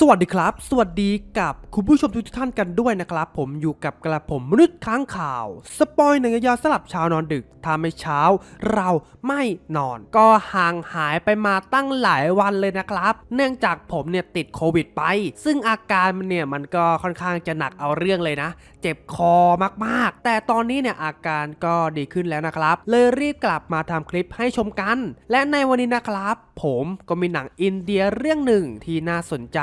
สวัสดีครับ สวัสดีกับคุณผู้ชมทุกท่านกันด้วยนะครับ ผมอยู่กับกระผมมนุษย์ค้างข่าว สปอยหนึ่งยาวสลับเช้านอนดึกถ้าไม่เช้า เราไม่นอน ก็ห่างหายไปมาตั้งหลายวันเลยนะครับ เนื่องจากผมเนี่ยติดโควิดไป ซึ่งอาการมันเนี่ยมันก็ค่อนข้างจะหนักเอาเรื่องเลยนะ เจ็บคอมากๆ แต่ตอนนี้เนี่ยอาการก็ดีขึ้นแล้วนะครับ เลยรีบกลับมาทำคลิปให้ชมกัน และในวันนี้นะครับ ผมก็มีหนังอินเดียเรื่องหนึ่งที่น่าสนใจ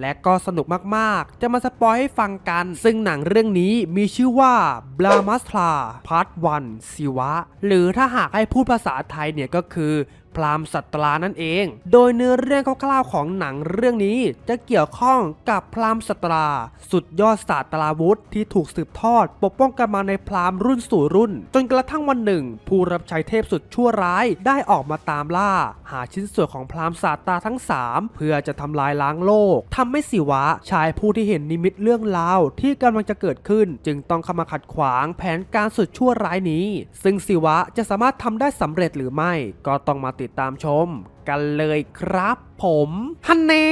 และก็สนุกมากๆ จะมาสปอยให้ฟังกัน ซึ่งหนังเรื่องนี้มีชื่อว่า b l a m a s t r a Part 1สิวะ หรือถ้าหากให้พูดภาษาไทยเนี่ยก็คือ พราหมณ์สัตรานั่นเอง โดยเนื้อเรื่องคร่าวๆของหนังเรื่องนี้จะเกี่ยวข้องกับพราหมณ์สัตรา สุดยอดศาสตราวุธที่ถูกสืบทอด ปกป้องกันมาในพราหมณ์รุ่นสู่รุ่น จนกระทั่งวันหนึ่ง ผู้รับใช้เทพสุดชั่วร้ายได้ออกมาตามล่า หาชิ้นส่วนของพราหมณ์ศาสตราทั้ง 3 เพื่อจะทำลายล้างโลกทำให้สิวะชายผู้ที่เห็นนิมิตเรื่องราวที่กำลังจะเกิดขึ้น จึงต้องเข้ามาขัดขวางแผนการสุดชั่วร้ายนี้ ซึ่งสิวะจะสามารถทำได้สำเร็จหรือไม่ ก็ต้องมาติดตามชมกันเลยครับผมฮันแน่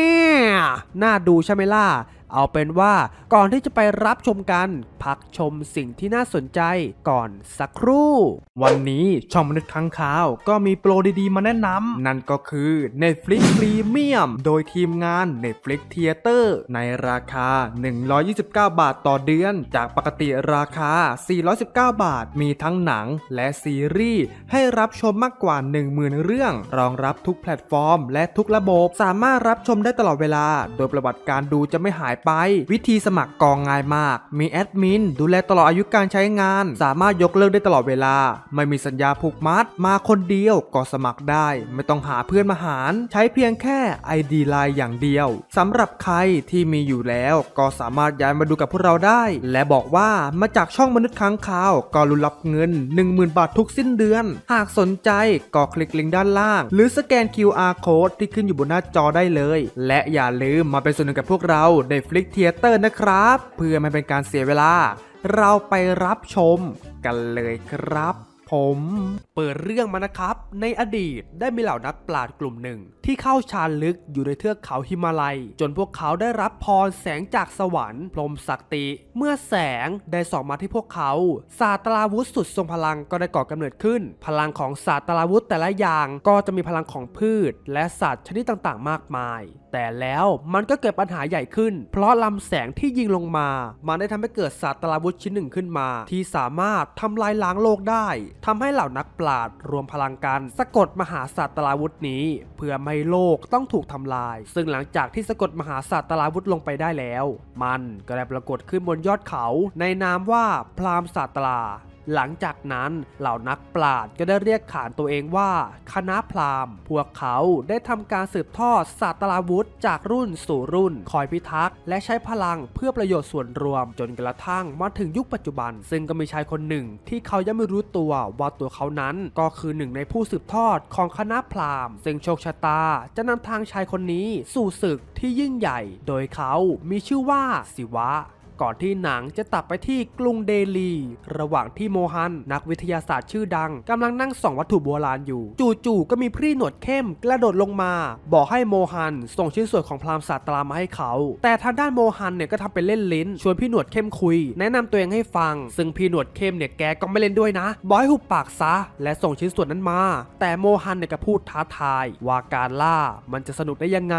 น่าดูใช่ไหมล่ะ เอาเป็นว่าก่อนที่จะไปรับชมกัน พักชมสิ่งที่น่าสนใจก่อนสักครู่ วันนี้ช่องมนุษย์ค้างคาว ก็มีโปรดีๆ มาแนะนำนั่นก็คือ Netflix Premium โดยทีมงาน Netflix Theater ในราคา 129 บาทต่อเดือน จากปกติราคา 419 บาท มีทั้งหนังและซีรีส์ให้รับชมมากกว่า 10,000 เรื่อง รองรับทุกแพลตฟอร์ม และทุกระบบ สามารถรับชมได้ตลอดเวลา โดยประวัติการดูจะไม่หายไป วิธีสมัครกองง่ายมาก มีแอดมินดูแลตลอดอายุการใช้งาน สามารถยกเลิกได้ตลอดเวลา ไม่มีสัญญาผูกมัด มาคนเดียวก็สมัครได้ ไม่ต้องหาเพื่อนมาหาร ใช้เพียงแค่ ID ไลน์อย่างเดียวสำหรับใครที่มีอยู่แล้วก็สามารถย้ายมาดูกับพวกเราได้ และบอกว่ามาจากช่องมนุษย์ค้างคาวก็รุนรับเงิน 10,000 บาททุกสิ้นเดือน หากสนใจก็คลิกลิงก์ด้านล่าง หรือสแกน QR code ที่ขึ้นอยู่บนหน้าจอได้เลย และอย่าลืมมาเป็นส่วนหนึ่งกับพวกเราใน Flix Theater นะครับ เพื่อไม่เป็นการเสียเวลา เราไปรับชมกันเลยครับผมเปิดเรื่องมานะครับ ในอดีตได้มีเหล่านักปราชญ์กลุ่มหนึ่ง ที่เข้าชาญลึกอยู่ในเทือกเขาหิมาลัย จนพวกเขาได้รับพรแสงจากสวรรค์พรหมศักติ เมื่อแสงได้ส่องมาที่พวกเขาศาสตราวุธสุดทรงพลังก็ได้ก่อกำเนิดขึ้น พลังของศาสตราวุธแต่ละอย่างก็จะมีพลังของพืช และสัตว์ชนิดต่างๆ มากมายแต่แล้วมันก็เกิดปัญหาใหญ่ขึ้น เพราะลำแสงที่ยิงลงมา มันได้ทำให้เกิดศาสตราวุธชิ้นหนึ่งขึ้นมา ที่สามารถทำลายล้างโลกได้ทำให้เหล่านักปราชญ์รวมพลังกันสะกดมหาศาสตราวุธนี้ เพื่อไม่โลกต้องถูกทำลาย ซึ่งหลังจากที่สะกดมหาศาสตราวุธลงไปได้แล้ว มันก็ได้ปรากฏขึ้นบนยอดเขาในนามว่าพราหมณ์ศาสตรา หลังจากนั้นเหล่านักปราชญ์ก็ได้เรียกขานตัวเองว่าคณะพราหมณ์ พวกเขาได้ทำการสืบทอดศาสตราวุธ จากรุ่นสู่รุ่น คอยพิทักษ์และใช้พลังเพื่อประโยชน์ส่วนรวม จนกระทั่งมาถึงยุคปัจจุบัน ซึ่งก็มีชายคนหนึ่งที่เขายังไม่รู้ตัวว่าตัวเขานั้นก็คือหนึ่งในผู้สืบทอดของคณะพราหมณ์ ซึ่งโชคชะตาจะนำทางชายคนนี้สู่ศึกที่ยิ่งใหญ่ โดยเขามีชื่อว่าสิวะ ก่อนที่หนังจะตัดไปที่กรุงเดลี ระหว่างที่โมฮัน นักวิทยาศาสตร์ชื่อดังกำลังนั่งส่องวัตถุโบราณอยู่ จู่ๆก็มีพรี่หนวดเข้มกระโดดลงมา บอกให้โมฮัน ส่งชิ้นส่วนของพรามศาสตรามาให้เขา แต่ทางด้านโมฮันเนี่ยก็ทำเป็นเล่นลิ้น ชวนพี่หนวดเข้มคุย แนะนำตัวเองให้ฟัง ซึ่งพี่หนวดเข้มเนี่ยแกก็ไม่เล่นด้วยนะบอกให้หุบปากซะ และส่งชิ้นส่วนนั้นมา แต่โมฮันเนี่ยก็พูดท้าทาย ว่าการล่ามันจะสนุกได้ยังไง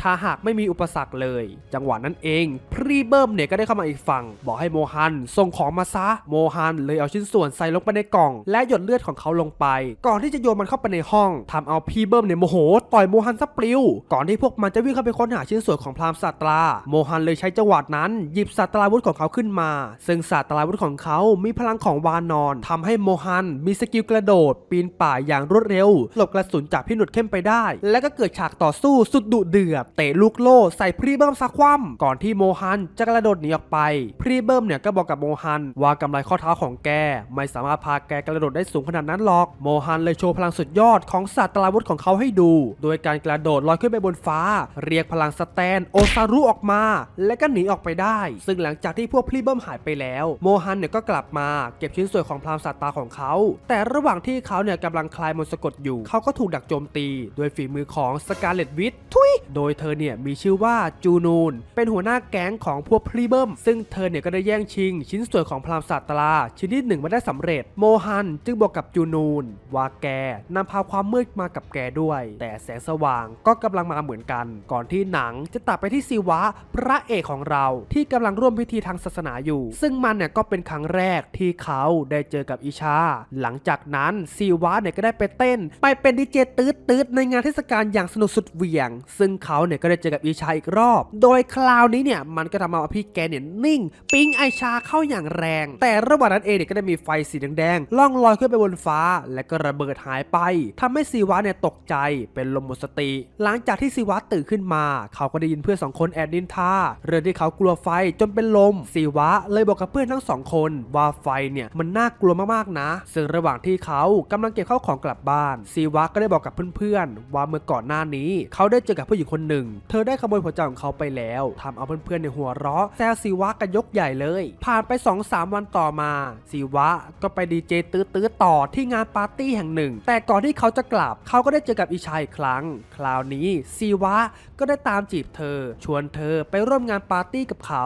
ถ้าหากไม่มีอุปสรรคเลย จังหวะนั้นเองพรีเบิ้มเนี่ยก็ได้เข้ามาอีกฝั่ง บอกให้โมฮันส่งของมาซะ โมฮันเลยเอาชิ้นส่วนใส่ลงไปในกล่อง และหยดเลือดของเขาลงไป ก่อนที่จะโยนมันเข้าไปในห้องทำเอาพีเบิ้มเนี่ยโมโห ต่อยโมฮันซะปลิว ก่อนที่พวกมันจะวิ่งเข้าไปค้นหาชิ้นส่วนของพราหมณ์สตรา โมฮันเลยใช้จังหวะนั้น หยิบศาสตราวุธของเขาขึ้นมา ซึ่งศาสตราวุธของเขา มีพลังของวานอนทำให้โมฮันมีสกิลกระโดด ปีนป่ายอย่างรวดเร็ว หลบกระสุนจากพี่หนุดเข้มไปได้ และก็เกิดฉากต่อสู้สุดดุเดือด เตะลูกโล่ใส่พรีเบิ้มซักคว่ำก่อนที่โมฮันจะกระโดดหนีออกไป พรีเบิ้มเนี่ยก็บอกกับโมฮันว่ากำไรข้อเท้าของแก ไม่สามารถพาแกกระโดดได้สูงขนาดนั้นหรอก โมฮันเลยโชว์พลังสุดยอดของศาสตราวุธของเขาให้ดู โดยการกระโดดลอยขึ้นไปบนฟ้า เรียกพลังสแตนโอซารุออกมา และก็หนีออกไปได้ ซึ่งหลังจากที่พวกพรีเบิ้มหายไปแล้ว โมฮันเนี่ยก็กลับมาเก็บชิ้นส่วนของพลังศาสตราของเขา แต่ระหว่างที่เขาเนี่ยกำลังคลายมนต์สะกดอยู่ เขาก็ถูกดักโจมตีโดยฝีมือของสกาเลตวิททุย โดยเธอเนี่ยมีชื่อว่าจูนูน เป็นหัวหน้าแก๊งของพวกพรีเบิ้มซึ่งเธอเนี่ยก็ได้แย่งชิง ชิ้นส่วนของพลังศาสตราชิ้นที่หนึ่งมาได้สำเร็จ โมฮันจึงบอกกับจูนูน ว่าแกนำพาความมืดมากับแกด้วย แต่แสงสว่างก็กำลังมาเหมือนกัน ก่อนที่หนังจะตัดไปที่ซีวะพระเอกของเราที่กำลังร่วมพิธีทางศาสนาอยู่ ซึ่งมันเนี่ยก็เป็นครั้งแรกที่เขาได้เจอกับอิชา หลังจากนั้นซีวะเนี่ยก็ได้ไปเต้น ไปเป็นดีเจตืดตืดในงานเทศกาลอย่างสนุกสุดเหวี่ยง ซึ่งเขาเนี่ยก็ได้เจอกับอิชาอีกรอบ โดยคราวนี้เนี่ยมันก็ทำเอาพี่แกเนี่ยนิ่ง ปิ๊งไอชาเข้าอย่างแรง แต่ระหว่างนั้นเองเนี่ยก็ได้มีไฟสีแดงๆล่องลอยขึ้นไปบนฟ้า และก็ระเบิดหายไปทำให้ซีวะเนี่ยตกใจเป็นลมหมดสติ หลังจากที่ซีวะตื่นขึ้นมา เขาก็ได้ยินเพื่อนสองคนแอบดินทาเรื่องที่เขากลัวไฟจนเป็นลมซีวะเลยบอกกับเพื่อนทั้งสองคนว่าไฟเนี่ยมันน่ากลัวมากๆนะ ซึ่งระหว่างที่เขากำลังเก็บข้าวของกลับบ้านซีวะก็ได้บอกกับเพื่อนๆว่าเมื่อก่อนหน้านี้ เขาได้เจอกับผู้หญิงคนหนึ่ง เธอได้ขโมยหัวใจของเขาไปแล้วทำเอาเพื่อนๆในหัวเราะแซวซีววะกันยกใหญ่เลย ผ่านไป 2-3 วันต่อมาซีวะก็ไปดีเจตื้อๆต่อที่งานปาร์ตี้แห่งหนึ่ง แต่ก่อนที่เขาจะกลับ เขาก็ได้เจอกับอีชายอีกครั้ง คราวนี้ซีวะก็ได้ตามจีบเธอ ชวนเธอไปร่วมงานปาร์ตี้กับเขา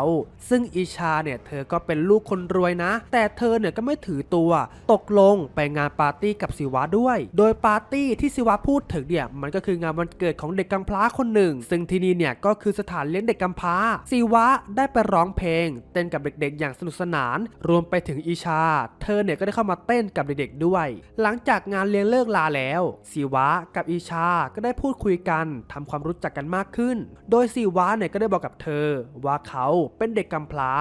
ซึ่งอีชาเนี่ยเธอก็เป็นลูกคนรวยนะ แต่เธอเนี่ยก็ไม่ถือตัวตกลงไปงานปาร์ตี้กับศิวะด้วย โดยปาร์ตี้ที่ศิวะพูดถึงเนี่ยมันก็คืองานวันเกิดของเด็กกำพร้าคนหนึ่ง ซึ่งที่นี่เนี่ยก็คือสถานเลี้ยงเด็กกำพร้าศิวะได้ไปร้องเพลง เต้นกับเด็กๆ อย่างสนุกสนาน รวมไปถึงอีชา เธอเนี่ยก็ได้เข้ามาเต้นกับเด็กๆด้วย หลังจากงานเลี้ยงเลิกลาแล้วศิวะกับอีชาก็ได้พูดคุยกันทำความรู้จักกันมากขึ้น โดยศิวะเนี่ยก็ได้บอกกับเธอ ว่าเขาเป็นเด็กกำพร้า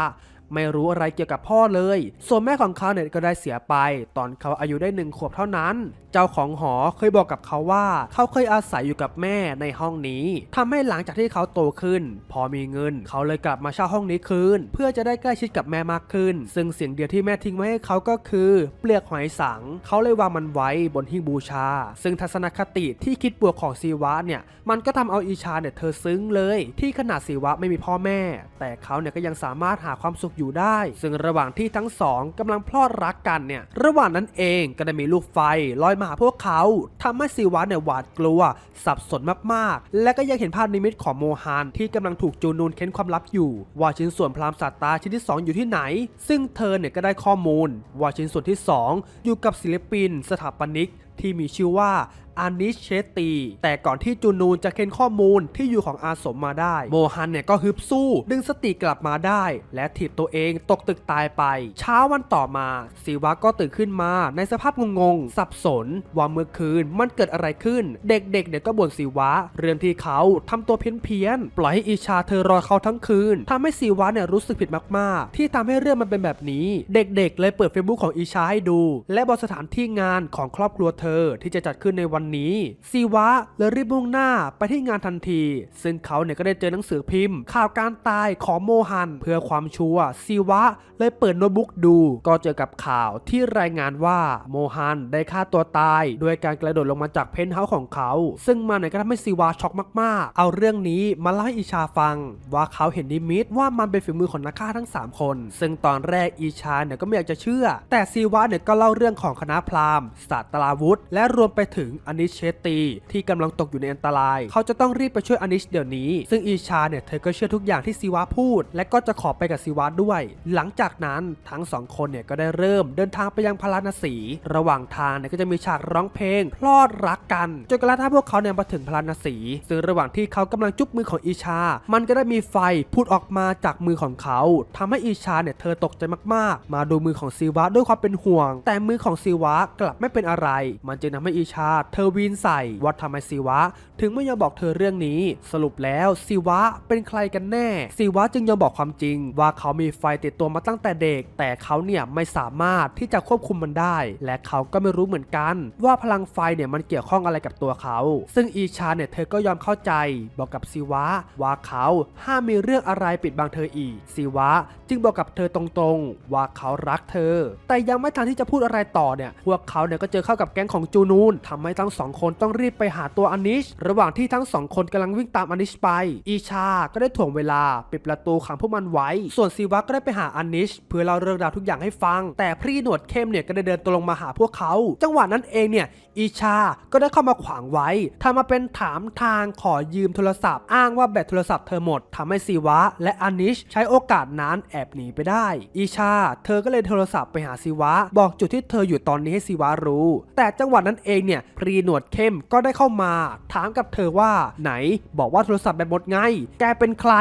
ไม่รู้อะไรเกี่ยวกับพ่อเลย ส่วนแม่ของเขาเนี่ยก็ได้เสียไป ตอนเขาอายุได้หนึ่งขวบเท่านั้น เจ้าของหอเคยบอกกับเขาว่าเขาเคยอาศัยอยู่กับแม่ในห้องนี้ทำให้หลังจากที่เขาโตขึ้น พอมีเงิน เขาเลยกลับมาเช่าห้องนี้คืน เพื่อจะได้ใกล้ชิดกับแม่มากขึ้น ซึ่งสิ่งเดียวที่แม่ทิ้งไว้ให้เขาก็คือ เปลือกหอยสัง เขาเลยวางมันไว้บนหิ้งบูชา ซึ่งทัศนคติที่คิดบวกของซีวะเนี่ยมันก็ทำเอาอีชาเนี่ยเธอซึ้งเลย ที่ขนาดซีวะไม่มีพ่อแม่ แต่เขาเนี่ยก็ยังสามารถหาความสุขอยู่ได้ ซึ่งระหว่างที่ทั้งสองกำลังพลอดรักกันเนี่ยระหว่างนั้นเองก็ได้มีลูกไฟลอยมาหาพวกเขาทำให้ซีวะเนี่ยหวาดกลัว สับสนมากๆ และก็ยังเห็นภาพนิมิตของโมฮันที่กำลังถูกจูนูนเค้นความลับอยู่ ว่าชิ้นส่วนพรามสัตตาชิ้นที่ 2 อยู่ที่ไหน ซึ่งเธอเนี่ยก็ได้ข้อมูล ว่าชิ้นส่วนที่ 2 อยู่กับศิลปิน สถาปนิกที่มีชื่อว่า อานิชเชตี แต่ก่อนที่จูนูนจะเค้นข้อมูลที่อยู่ของอาสมมาได้ โมฮันเนี่ยก็ฮึบสู้ ดึงสติกลับมาได้ และถีบตัวเองตกตึกตายไป เช้าวันต่อมาศิวะก็ตื่นขึ้นมาในสภาพงงๆ สับสน ว่าเมื่อคืนมันเกิดอะไรขึ้น เด็กๆเนี่ยก็บ่นศิวะ เรื่องที่เขาทำตัวเพี้ยนๆปล่อยให้อิชาเธอรอเขาทั้งคืนทำให้ศิวะเนี่ยรู้สึกผิดมากๆ ที่ทำให้เรื่องมันเป็นแบบนี้ เด็กๆ เลยเปิดเฟซบุ๊กของอิชาให้ดู และบอกสถานที่งานของครอบครัวเธอที่จะจัดขึ้นในวันนี้ศิวะเลยรีบมุ่งหน้าไปที่งานทันที ซึ่งเขาเนี่ยก็ได้เจอหนังสือพิมพ์ ข่าวการตายของโมฮัน เพื่อความชัวร์ศิวะเลยเปิดโน้ตบุ๊กดู ก็เจอกับข่าวที่รายงานว่าโมฮันได้ฆ่าตัวตาย ด้วยการกระโดดลงมาจากเพนท์เฮาส์ของเขา ซึ่งมันเนี่ยก็ทำให้ศิวะช็อกมาก ๆ เอาเรื่องนี้มาเล่าให้อิชาฟัง ว่าเขาเห็นนิมิตว่ามันเป็นฝีมือของนักฆ่าทั้ง 3 คน ซึ่งตอนแรกอิชาเนี่ยก็ไม่อยากจะเชื่อ แต่ศิวะเนี่ยก็เล่าเรื่องของคณะพราหมณ์ศาสตราวุธ และรวมไปถึงอนิชเชตี ที่กำลังตกอยู่ในอันตราย เขาจะต้องรีบไปช่วยอนิชเดี๋ยวนี้ ซึ่งอีชาเนี่ยเธอก็เชื่อทุกอย่างที่ศิวะพูด และก็จะขอไปกับศิวะด้วย หลังจากนั้นทั้งสองคนเนี่ยก็ได้เริ่มเดินทางไปยังพาราณสี ระหว่างทางเนี่ยก็จะมีฉากร้องเพลงพลอดรักกันจนกระทั่งพวกเขาเนี่ยมาถึงพาราณสีซึ่งระหว่างที่เขากำลังจุ๊บมือของอีชา มันก็ได้มีไฟพูดออกมาจากมือของเขาทำให้อีชาเนี่ยเธอตกใจมากๆ มาดูมือของศิวะด้วยความเป็นห่วง แต่มือของศิวะกลับไม่เป็นอะไร มันจึงทำให้อีชา เธออวีนใส่ว่าทำไมศิวะ ถึงไม่ยอมบอกเธอเรื่องนี้ สรุปแล้วศิวะเป็นใครกันแน่ศิวะจึงยอมบอกความจริง ว่าเขามีไฟติดตัวมาตั้งแต่เด็ก แต่เขาเนี่ยไม่สามารถที่จะควบคุมมันได้ และเขาก็ไม่รู้เหมือนกัน ว่าพลังไฟเนี่ยมันเกี่ยวข้องอะไรกับตัวเขา ซึ่งอีชาเนี่ยเธอก็ยอมเข้าใจ บอกกับศิวะ ว่าเขาห้ามมีเรื่องอะไรปิดบังเธออีกศิวะ จึงบอกกับเธอตรงๆ ว่าเขารักเธอ แต่ยังไม่ทันที่จะพูดอะไรต่อเนี่ยพวกเขาเนี่ยก็เจอเข้ากับแก๊งของจูนูนทำให้ทั้งสองคนต้องรีบไปหาตัวอานิช ระหว่างที่ทั้งสองคนกำลังวิ่งตามอานิชไป อีชาก็ได้ถ่วงเวลาปิดประตูขังพวกมันไว้ ส่วนซีวะก็ได้ไปหาอานิช เพื่อเล่าเรื่องราวทุกอย่างให้ฟัง แต่พี่หนวดเข้มเนี่ยก็ได้เดินตรงมาหาพวกเขา จังหวะนั้นเองเนี่ยอีชาก็ได้เข้ามาขวางไว้ทำมาเป็นถามทางขอยืมโทรศัพท์ อ้างว่าแบตโทรศัพท์เธอหมดทำให้ซีวะ และอานิช ใช้โอกาสนั้นแอบหนีไปได้ อีชา เธอก็เลยโทรศัพท์ไปหาซีวะ บอกจุดที่เธออยู่ตอนนี้ให้ซีวะรู้ แต่จังหวะนั้นเองเนี่ยพรีหนวดเข้มก็ได้เข้ามา ถามกับเธอว่าไหนบอกว่าโทรศัพท์แบตหมดไง แกเป็นใคร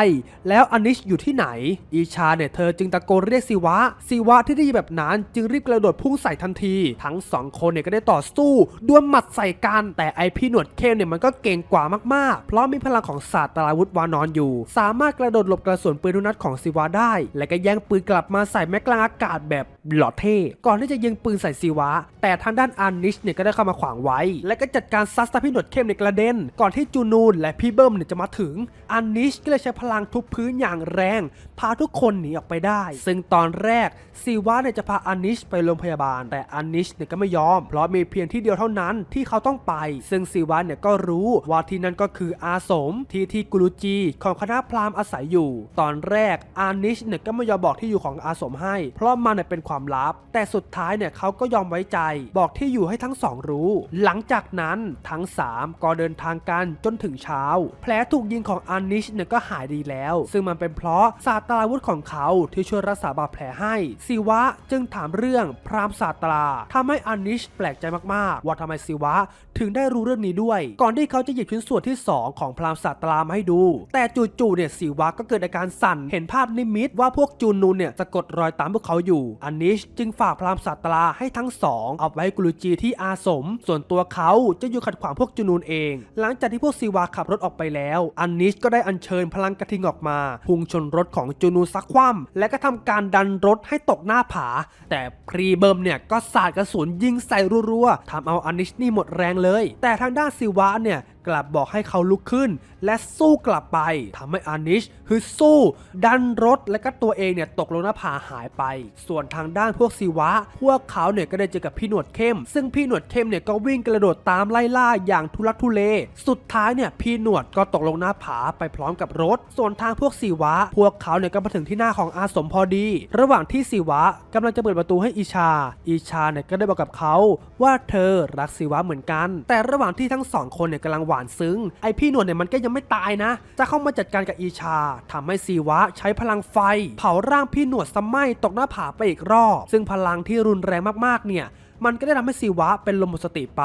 แล้วอานิชอยู่ที่ไหน อีชาเนี่ยเธอจึงตะโกนเรียกซีวะซีวะที่ได้ยินแบบนั้นจึงรีบกระโดดพุ่งใส่ทันที ทั้งสองคนเนี่ยก็ได้ต่อสู้ดวลหมัดใส่กันแต่ไอพี่หนวดเข้มเนี่ยมันก็เก่งกว่ามากๆ เพราะมีพลังของศาสตราวุธวานอนอยู่ สามารถกระโดดหลบกระสุนปืนทุกนัดของซีวะได้ และก็แย่งปืนกลับมาใส่แม็กกลางอากาศแบบ หล่อเท่ ก่อนที่จะยิงปืนใส่ซีวะ แต่ทางด้านอานิชเนี่ยก็ได้เข้ามาขวางไว้ และก็จัดการซัสตาพี่หนวดเข้มในกระเด็น ก่อนที่จูนูนและพี่เบิ้มเนี่ยจะมาถึงอานิชก็เลยใช้พลังทุบพื้นอย่างแรง พาทุกคนหนีออกไปได้ ซึ่งตอนแรกซีวะเนี่ยจะพาอานิชไปโรงพยาบาล แต่อานิชเนี่ยก็ไม่ยอม เพราะมีเพียงที่เดียวเท่านั้นที่เขาต้องไป ซึ่งซีวะเนี่ยก็รู้ว่าที่นั่นก็คืออาสมที่ที่กุลจีของคณะพราหมณ์อาศัยอยู่ ตอนแรกอานิชเนี่ยก็ไม่ยอมบอกที่อยู่ของอาสมให้ เพราะมันเนี่ยเป็นความลับ แต่สุดท้ายเนี่ยเขาก็ยอมไว้ใจ บอกที่อยู่ให้ทั้งสองรู้ หลังจากนั้นทั้งสามก็เดินทางกันจนถึงเช้า แผลถูกยิงของอานิชเนี่ยก็หายดีแล้ว ซึ่งมันเป็นเพราะศาสตราวุธของเขาที่ช่วยรักษาบาดแผลให้ศิวะจึงถามเรื่องพรามศาสตราทำให้อานิชแปลกใจมากๆ ว่าทำไมศิวะถึงได้รู้เรื่องนี้ด้วย ก่อนที่เขาจะหยิบชิ้นส่วนที่สองของพรามศาสตรามาให้ดู แต่จู่ๆเนี่ยศิวะก็เกิดอาการสั่น เห็นภาพนิมิตว่าพวกจูนูนเนี่ยสะกดรอยตามพวกเขาอยู่อานิช จึงฝากพราหมณ์ศาสตราให้ทั้งสองเอาไว้กุลุจีที่อาสม ส่วนตัวเขาจะอยู่ขัดขวางพวกจูนูนเอง หลังจากที่พวกศิวะขับรถออกไปแล้วอานิชก็ได้อัญเชิญพลังกระทิงออกมา พุ่งชนรถของจูนูนซักคว่ำและก็ทำการดันรถให้ตกหน้าผา แต่พรีเบิร์มเนี่ยก็สาดกระสุนยิงใส่รัวๆทำเอาอานิชนี่หมดแรงเลย แต่ทางด้านศิวะเนี่ยกลับบอกให้เขาลุกขึ้น และสู้กลับไปทำให้อานิชฮึดสู้ ดันรถและก็ตัวเองเนี่ยตกลงหน้าผาหายไป ส่วนทางด้านพวกศิวะ พวกเขาเนี่ยก็ได้เจอกับพี่หนวดเข้ม ซึ่งพี่หนวดเข้มเนี่ยก็วิ่งกระโดดตามไล่ล่าอย่างทุลักทุเล สุดท้ายเนี่ยพี่หนวดก็ตกลงหน้าผาไปพร้อมกับรถ ส่วนทางพวกศิวะ พวกเขาเนี่ยก็มาถึงที่หน้าของอาสมพอดี ระหว่างที่ศิวะกำลังจะเปิดประตูให้อีชาอีชาเนี่ยก็ได้บอกกับเขาว่าเธอรักศิวะเหมือนกัน แต่ระหว่างที่ทั้งสองคนเนี่ยกำลังหวานซึ้งไอพี่หนวดเนี่ยมันก็ยังไม่ตายนะ จะเข้ามาจัดการกับอีชาทำให้ซีวะใช้พลังไฟ เผาร่างพี่หนวดสมัยตกหน้าผาไปอีกรอบ ซึ่งพลังที่รุนแรงมากๆเนี่ย มันก็ได้ทำให้ศิวะเป็นลมหมดสติไป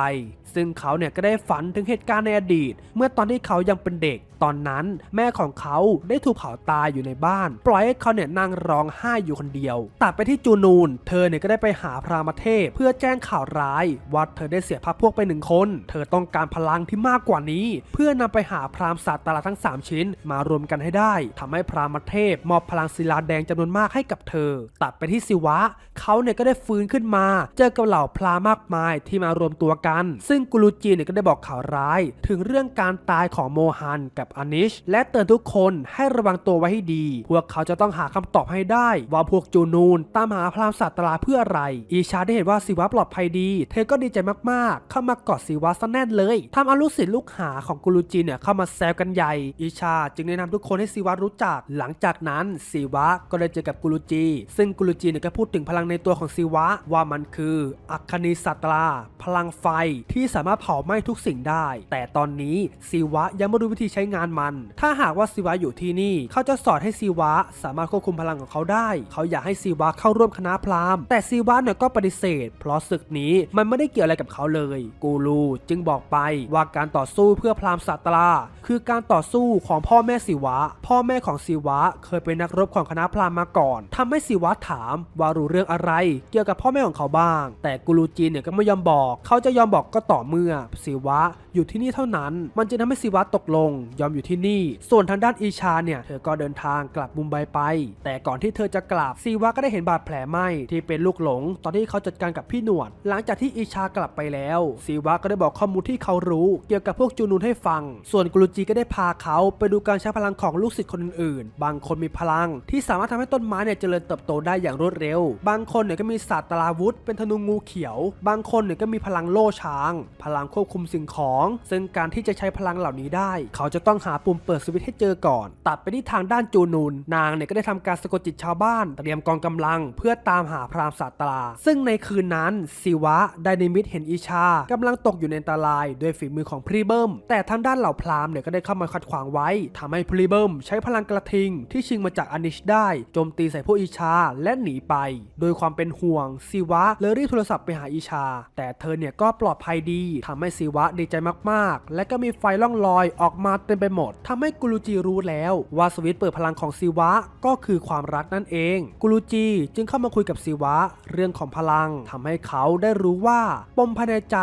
ซึ่งเขาเนี่ยก็ได้ฝันถึงเหตุการณ์ในอดีต เมื่อตอนที่เขายังเป็นเด็ก ตอนนั้นแม่ของเขาได้ถูกเผาตายอยู่ในบ้าน ปล่อยให้เขาเนี่ยนั่งร้องไห้อยู่คนเดียว ตัดไปที่จูนูน เธอเนี่ยก็ได้ไปหาพรามเทพ เพื่อแจ้งข่าวร้ายว่าเธอได้เสียพักพวกไปหนึ่งคน เธอต้องการพลังที่มากกว่านี้ เพื่อนำไปหาพรามศาสตราทั้ง 3 ชิ้น มารวมกันให้ได้ทำให้พรามเทพ มอบพลังศิลาแดงจำนวนมากให้กับเธอ ตัดไปที่ศิวะ เขาเนี่ยก็ได้ฟื้นขึ้นมา เจอกับเหล่าพรามากมายที่มารวมตัวกัน ซึ่งกุลูจีเนี่ยก็ได้บอกข่าวร้าย ถึงเรื่องการตายของโมฮันกับอานิช และเตือนทุกคนให้ระวังตัวไว้ให้ดี พวกเขาจะต้องหาคำตอบให้ได้ ว่าพวกจูนูนตามหาพรามศาสตราเพื่ออะไร อีชาได้เห็นว่าศิวะปลอดภัยดี เธอก็ดีใจมากๆ เข้ามากอดศิวะซะแน่นเลยทำเอาลูกศิษย์ลูกหาของกุลูจีเนี่ยเข้ามาแซวกันใหญ่ อีชาจึงแนะนำทุกคนให้ศิวะรู้จัก หลังจากนั้นศิวะก็ได้เจอกับกุลูจี ซึ่งกุลูจีเนี่ยก็พูดถึงพลังในตัวของศิวะว่ามันคืออัคคณีศาสตรา พลังไฟที่สามารถเผาไหม้ทุกสิ่งได้ แต่ตอนนี้ศิวะยังไม่รู้วิธีใช้งานมัน ถ้าหากว่าศิวะอยู่ที่นี่ เขาจะสอนให้ศิวะสามารถควบคุมพลังของเขาได้ เขาอยากให้ศิวะเข้าร่วมคณะพราหมณ์แต่ศิวะเนี่ยก็ปฏิเสธ เพราะศึกนี้มันไม่ได้เกี่ยวอะไรกับเขาเลย กูรูจึงบอกไปว่าการต่อสู้เพื่อพราหมณ์ศาสตรา คือการต่อสู้ของพ่อแม่ศิวะ พ่อแม่ของศิวะเคยเป็นนักรบของคณะพราหมณ์มาก่อนทำให้ศิวะถามว่ารู้เรื่องอะไร เกี่ยวกับพ่อแม่ของเขาบ้าง แต่กูรูจีเนี่ยก็ไม่ยอมบอก เขาจะยอมบอกก็ต่อเมื่อศิวะอยู่ที่นี่เท่านั้น มันจึงทำให้ศิวะตกลง ยอมอยู่ที่นี่ ส่วนทางด้านอีชาเนี่ยเธอก็เดินทางกลับมุมไบไป แต่ก่อนที่เธอจะกลับศิวะก็ได้เห็นบาดแผลไหมที่เป็นลูกหลง ตอนที่เขาจัดการกับพี่หนวด หลังจากที่อีชากลับไปแล้วศิวะก็ได้บอกข้อมูลที่เขารู้ เกี่ยวกับพวกจูนูนให้ฟัง ส่วนกูรูจีก็ได้พาเขาไปดูการใช้พลังของลูกศิษย์คนอื่นๆ บางคนมีพลัง ที่สามารถทำให้ต้นไม้เนี่ยเจริญเติบโตได้อย่างรวดเร็ว บางคนเนี่ยก็มีศาสตราวุธ เป็นธนูงูเขียว บางคนเนี่ยก็มีพลังโล่ช้าง พลังควบคุมสิ่งของ ซึ่งการที่จะใช้พลังเหล่านี้ได้ เขาจะต้องหาปุ่มเปิดสวิตช์ให้เจอก่อน ตัดไปที่ทางด้านจูนูน นางเนี่ยก็ได้ทำการสะกดจิตชาวบ้าน เตรียมกองกำลัง เพื่อตามหาพรามศาสตรา ซึ่งในคืนนั้นศิวะได้นิมิตเห็นอีชากำลังตกอยู่ในอันตรายด้วยฝีมือของพรีเบิมแต่ทางด้านเหล่าพรามเนี่ยก็ได้เข้ามาขัดขวางไว้ทำให้พรีเบิมใช้พลังกระทิง ที่ชิงมาจากอนิชได้โจมตีใส่พวกอีชาและหนีไป โดยความเป็นห่วงศิวะเลยรีบโทรศัพท์ไปหาอีชา แต่เธอเนี่ยก็ปลอดภัยดีทำให้ศิวะดีใจมากๆ และก็มีไฟล่องลอยออกมาเต็มไปหมดทำให้กุลูจีรู้แล้วว่าสวิตเปิดพลังของศิวะก็คือความรักนั่นเอง กุลูจีจึงเข้ามาคุยกับศิวะเรื่องของพลังทำให้เขาได้รู้ว่าปมภายในใจ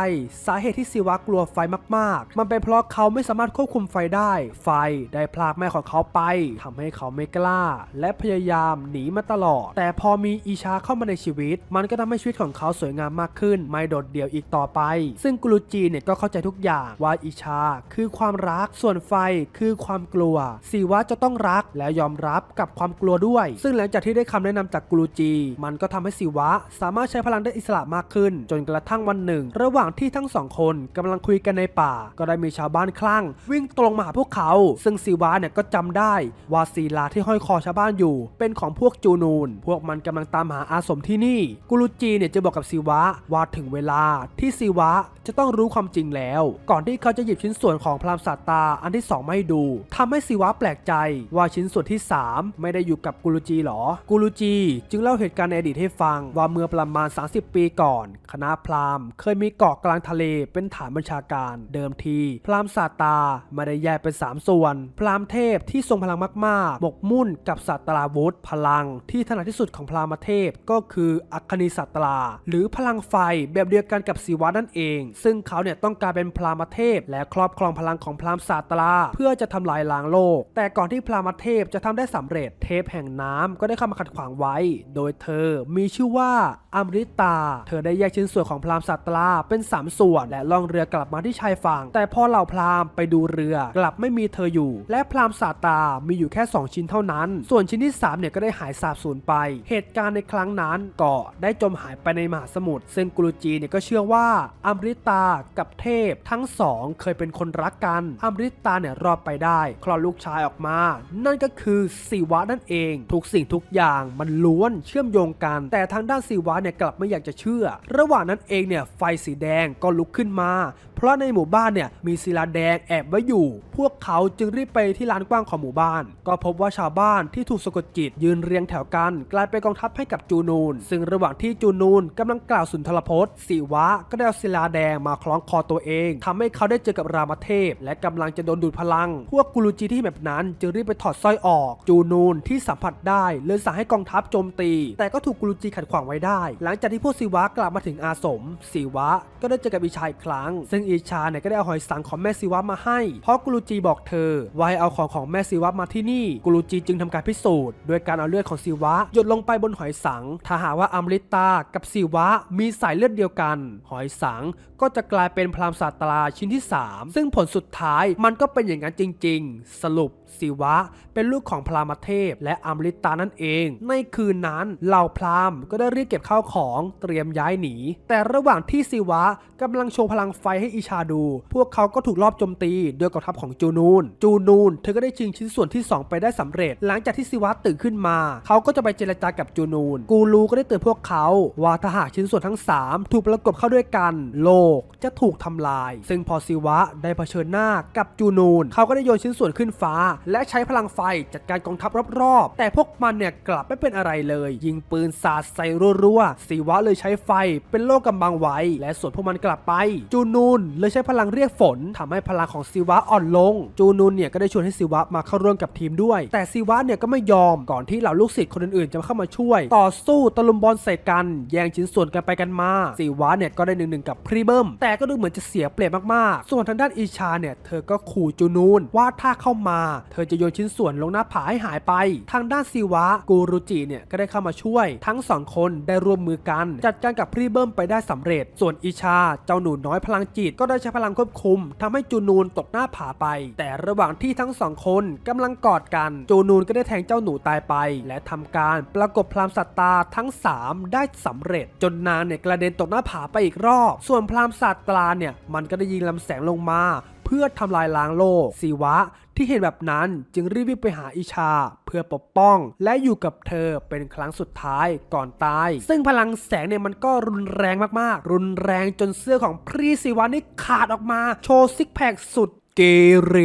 สาเหตุที่ศิวะกลัวไฟมาก ๆ มันเป็นเพราะเขาไม่สามารถควบคุมไฟได้ ไฟได้พลากแม่ของเขาไปทำให้เขาไม่กล้า และพยายามหนีมาตลอด แต่พอมีอีชาเข้ามาในชีวิต มันก็ทำให้ชีวิตของเขาสวยงามมากขึ้น ไม่โดดเดี่ยวอีกต่อไป ซึ่งกุลูจีเนี่ยก็เข้าใจทุกอย่างว่าอีชา คือความรักส่วนไฟคือความกลัวศิวะจะต้องรักและยอมรับกับความกลัวด้วย ซึ่งหลังจากที่ได้คำแนะนำจากกุลูจี มันก็ทำให้ศิวะสามารถใช้พลังได้อิสระมากขึ้น จนกระทั่งวันหนึ่ง ระหว่างที่ทั้งสองคนกำลังคุยกันในป่า ก็ได้มีชาวบ้านคลั่ง วิ่งตรงมาหาพวกเขา ซึ่งศิวะเนี่ยก็จำได้ว่าศิลาที่ห้อยคอชาวบ้านอยู่ เป็นของพวกจูนูน พวกมันกำลังตามหาอาสมที่นี่กุลูจีเนี่ยจะบอกกับศิวะว่าถึงเวลาที่ศิวะ จะต้องรู้ความจริงแล้ว ก่อนที่เขาจะหยิบชิ้นส่วนของพรามศาสตาอันที่สองมาให้ดูทำให้ศิวะแปลกใจว่าชิ้นส่วนที่ 3 ไม่ได้อยู่กับกุลูจีหรอ กุลูจี จึงเล่าเหตุการณ์ในอดีตให้ฟังว่าเมื่อประมาณ 30 ปีก่อน คณะพราหมณ์เคยมีเกาะกลางทะเลเป็นฐานบัญชาการ เดิมที พราหมณ์ศาตาไม่ได้แยกเป็น 3 ส่วน พราหมณ์เทพที่ทรงพลังมากๆ หมกมุ่นกับศาสตราวุธ พลังที่ถนัดที่สุดของพราหมณ์เทพก็คืออัคคณีศาสตรา หรือพลังไฟแบบเดียวกันกับศิวะนั่นเองซึ่งเขาเนี่ยต้องการเป็นพราหมเทพ และครอบครองพลังของพราหมณ์ศาสตรา เพื่อจะทำลายล้างโลก แต่ก่อนที่พราหมเทพจะทำได้สำเร็จ เทพแห่งน้ำก็ได้เข้ามาขัดขวางไว้ โดยเธอมีชื่อว่าอมริตา เธอได้แยกชิ้นส่วนของพราหมณ์ศาสตราเป็นสามส่วน และล่องเรือกลับมาที่ชายฝั่ง แต่พอเหล่าพราหมณ์ไปดูเรือกลับไม่มีเธออยู่ และพราหมณ์ศาสตรามีอยู่แค่ 2 ชิ้นเท่านั้น ส่วนชิ้นที่3เนี่ยก็ได้หายสาบสูญไป เหตุการณ์ในครั้งนั้นก็ได้จมหายไปในมหาสมุทรซึ่งกุลูจีเนี่ยก็เชื่อว่าอมริตากับเทพทั้งสองเคยเป็นคนรักกัน อมริตาเนี่ยรอดไปได้คลอดลูกชายออกมา นั่นก็คือศิวะนั่นเอง ทุกสิ่งทุกอย่างมันล้วนเชื่อมโยงกัน แต่ทางด้านศิวะเนี่ยกลับไม่อยากจะเชื่อ ระหว่างนั้นเองเนี่ยไฟสีแดงก็ลุกขึ้นมาเพราะในหมู่บ้านเนี่ยมีศิลาแดงแอบไว้อยู่ พวกเขาจึงรีบไปที่ลานกว้างของหมู่บ้าน ก็พบว่าชาวบ้านที่ถูกสะกดจิตยืนเรียงแถวกัน กลายเป็นกองทัพให้กับจูนูน ซึ่งระหว่างที่จูนูนกำลังกล่าวสุนทรพจน์ศิวะก็ได้เอาศิลาแดงมาคล้องคอตัวเองทำให้เขาได้เจอกับรามเทพ และกำลังจะโดนดูดพลัง พวกกุลูจีที่แบบนั้นจึงรีบไปถอดสร้อยออก จูนูนที่สัมผัสได้เลยสั่งให้กองทัพโจมตี แต่ก็ถูกกุลูจีขัดขวางไว้ได้ หลังจากที่พวกศิวะกลับมาถึงอาสมศิวะก็ได้เจอกับอีชาอีกครั้ง ซึ่งอีชาเนี่ยก็ได้เอาหอยสังของแม่ศิวะมาให้ เพราะกุลูจีบอกเธอว่าให้เอาของของแม่ศิวะมาที่นี่กุลูจีจึงทำการพิสูจน์ด้วยการเอาเลือดของศิวะหยดลงไปบนหอยสัง ถ้าหากว่าอมฤตากับศิวะมีสายเลือดเดียวกัน หอยสังก็จะกลายเป็นพรามศาสตราชิ้นที่ 3 ซึ่งผลสุดท้ายมันก็เป็นอย่างนั้นจริง ๆ สรุปศิวะ เป็นลูกของพรามเทพ และอมฤตานั่นเอง ในคืนนั้นเหล่าพรามก็ได้รีบเก็บข้าวของเตรียมย้ายหนี แต่ระหว่างที่ศิวะกำลังโชว์พลังไฟให้อิชาดู พวกเขาก็ถูกลอบโจมตีโดยกองทัพของจูนูน จูนูน เธอก็ได้ชิงชิ้นส่วนที่ 2 ไปได้สำเร็จ หลังจากที่ศิวะตื่นขึ้นมา เขาก็จะไปเจรจากับจูนูน กูรูก็ได้เตือนพวกเขาว่าถ้าหากชิ้นส่วนทั้ง 3 ถูกประกบเข้าด้วยกัน โลกจะถูกทำลาย ซึ่งพอศิวะได้เผชิญหน้ากับจูนูน เขาก็ได้โยนชิ้นส่วนขึ้นฟ้า และใช้พลังไฟจัดการกองทัพรอบๆ แต่พวกมันเนี่ยกลับไม่เป็นอะไรเลย ยิงปืนสาดใส่รัวๆศิวะเลยใช้ไฟเป็นโล่กำบังไว้ และส่วนพวกมันกลับไป จูนูนเลยใช้พลังเรียกฝนทำให้พลังของศิวะอ่อนลง จูนูนเนี่ยก็ได้ชวนให้ศิวะมาเข้าร่วมกับทีมด้วย แต่ศิวะเนี่ยก็ไม่ยอมก่อนที่เหล่าลูกศิษย์คนอื่นๆ จะเข้ามาช่วย ต่อสู้ตะลุมบอลใส่กัน แย่งชิ้นส่วนกันไปกันมาศิวะเนี่ยก็ได้หนึ่งหนึ่งกับพรีเบิมแต่ก็ดูเหมือนจะเสียเปรียบมากๆ ส่วนทางด้านอีชาเนี่ยเธอก็ขู่จูนูนว่าถ้าเข้ามา เธอจะโยนชิ้นส่วนลงหน้าผาให้หายไป ทางด้านศิวะกูรุจิเนี่ยก็ได้เข้ามาช่วย ทั้งสองคนได้ร่วมมือกัน จัดการกับพรีเบิมไปได้สำเร็จ ส่วนอีชาเจ้าหนูน้อยพลังจิตก็ได้ใช้พลังควบคุมทำให้จูนูนตกหน้าผาไป แต่ระหว่างที่ทั้งสองคนกำลังกอดกัน จูนูนก็ได้แทงเจ้าหนูตายไป และทำการประกบพรามสัตตาทั้ง 3 ได้สำเร็จ จนนางเนี่ยกระเด็นตกหน้าผาไปอีกรอบ ส่วนพรามสัตตาเนี่ยมันก็ได้ยิงลำแสงลงมาเพื่อทำลายล้างโลกศิวะ ที่เห็นแบบนั้นจึงรีบวิ่งไปหาอิชา เพื่อปกป้อง และอยู่กับเธอเป็นครั้งสุดท้ายก่อนตาย ซึ่งพลังแสงเนี่ยมันก็รุนแรงมากๆ รุนแรงจนเสื้อของพรีศิวะนี่ขาดออกมา โชว์ซิกแพคสุดเกเร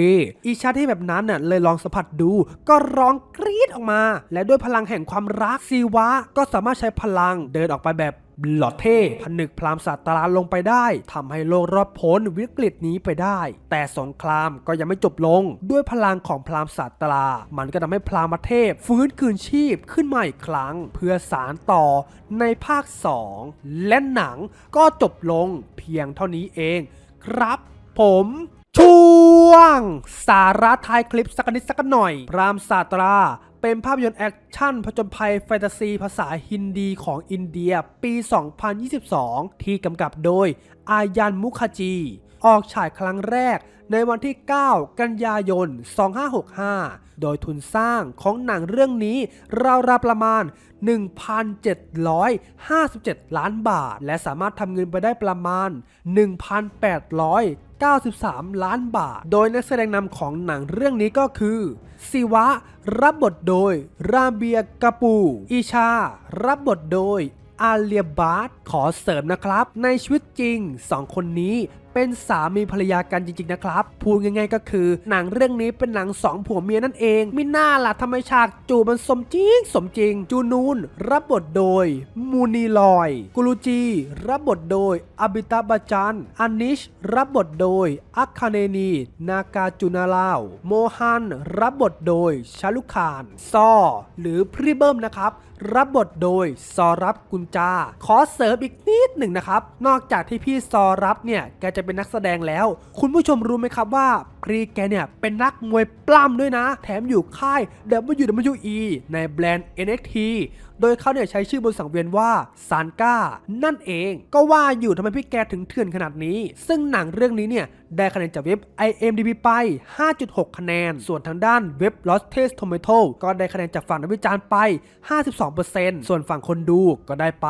อีชาที่แบบนั้นน่ะเลยลองสัมผัสดู ก็ร้องกรี๊ดออกมา และด้วยพลังแห่งความรักซีวะ ก็สามารถใช้พลังเดินออกไปแบบ หลอดเท่ผนึกพรามสัตว์ตราลงไปได้ทำให้โลกรอดพ้นวิกฤตนี้ไปได้ แต่สงครามก็ยังไม่จบลง ด้วยพลังของพรามสัตว์ตรามันก็ทำให้พรามเทพ ฟื้นคืนชีพขึ้นมาอีกครั้ง เพื่อสารต่อในภาค 2 และหนังก็จบลงเพียงเท่านี้เอง ครับ ผมช่วง สาระท้ายคลิปสักนิดสักหน่อย พรามศาตรา เป็นภาพยนตร์แอคชั่นผจญภัยแฟนตาซี ภาษาฮินดีของอินเดียปี 2022 ที่กำกับโดย อายันมุขจี ออกฉายครั้งแรกในวันที่ 9 กันยายน 2565 โดยทุนสร้างของหนังเรื่องนี้ราวๆประมาณ 1,757 ล้านบาท และสามารถทำเงินไปได้ประมาณ 1,800 93 ล้านบาท โดยนักแสดงนำของหนังเรื่องนี้ก็คือสิวะ รับบทโดย ราเบียกาปู อิชา รับบทโดยอาเลียบาร์ขอเสริมนะครับ ในชีวิตจริง 2 คนนี้ เป็นสามีภรรยากันจริงๆนะครับ พูดง่ายๆก็คือ หนังเรื่องนี้เป็นหนังสองผัวเมียนั่นเองมิน่าล่ะทำไมฉากจูบมันสมจริง สมจริง จูนูนรับบทโดย มูนีลอย กุลูจี รับบทโดยอบิตาบาจันอานิช รับบทโดย อัคคาเนนี นากาจูนาลาว โมฮัน รับบทโดย ชาลุคาน ซอ หรือพริเบิมนะครับ รับบทโดยซอรับกุญจา ขอเสริมอีกนิดหนึ่งนะครับ นอกจากที่พี่ซอรับเนี่ยแกจะเป็นนักแสดงแล้ว คุณผู้ชมรู้ไหมครับว่าพรีแกเนี่ยเป็นนักมวยปล้ำด้วยนะ แถมอยู่ค่าย WWE ในแบรนด์ NXT โดยเขาเนี่ยใช้ชื่อบนสังเวียนว่าซานก้า นั่นเอง ก็ว่าอยู่ทำไมพี่แกถึงเถื่อนขนาดนี้ ซึ่งหนังเรื่องนี้เนี่ยได้คะแนนจากเว็บ IMDb ไป 5.6 คะแนน ส่วนทางด้านเว็บ Rotten Tomato ก็ได้คะแนนจากฝั่งนักวิจารณ์ไป 52%ส่วนฝั่งคนดูก็ได้ไป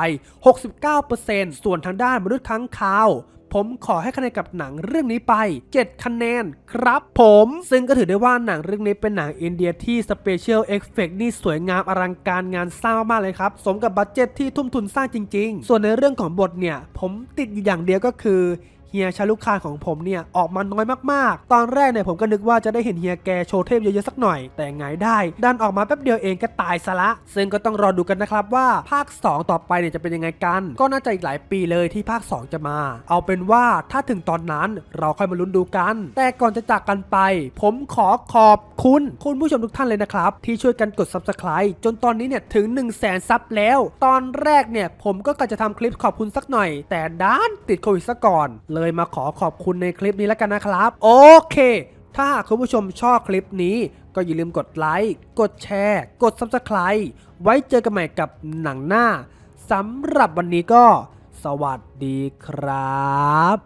69%ส่วนทางด้านมนุษย์ค้างคาว ผมขอให้คะแนนกับหนังเรื่องนี้ไป 7 คะแนนครับผม ซึ่งก็ถือได้ว่าหนังเรื่องนี้เป็นหนังอินเดียที่สเปเชียลเอฟเฟกนี่สวยงามอลังการงานสร้างมากเลยครับ สมกับบัตเจ็ตที่ทุ่มทุนสร้างจริง ๆ ส่วนในเรื่องของบทเนี่ย ผมติดอยู่อย่างเดียวก็คือ เฮียชาลุกคานของผมเนี่ยออกมาน้อยมากๆ ตอนแรกเนี่ยผมก็นึกว่าจะได้เห็นเฮียแกโชว์เทพเยอะๆสักหน่อย แต่ไงได้ดันออกมาแป๊บเดียวเองก็ตายซะละ ซึ่งก็ต้องรอดูกันนะครับว่าภาค 2 ต่อไปเนี่ยจะเป็นยังไงกัน ก็น่าจะอีกหลายปีเลยที่ภาค 2 จะมา เอาเป็นว่าถ้าถึงตอนนั้นเราค่อยมาลุ้นดูกัน แต่ก่อนจะจากกันไป ผมขอขอบคุณ คุณผู้ชมทุกท่านเลยนะครับ ที่ช่วยกันกด subscribe จนตอนนี้เนี่ยถึง 1 0 0 0 0แสนซับแล้ว ตอนแรกเนี่ยผมก็กะจะทำคลิปขอบคุณสักหน่อย แต่ด้านติดโควิดซะก่อนเลยมาขอขอบคุณในคลิปนี้แล้วกันนะครับ โอเค ถ้าหากคุณผู้ชมชอบคลิปนี้ ก็อย่าลืมกดไลค์ กดแชร์ กด subscribe ไว้เจอกันใหม่กับหนังหน้าสำหรับวันนี้ก็ สวัสดีครับ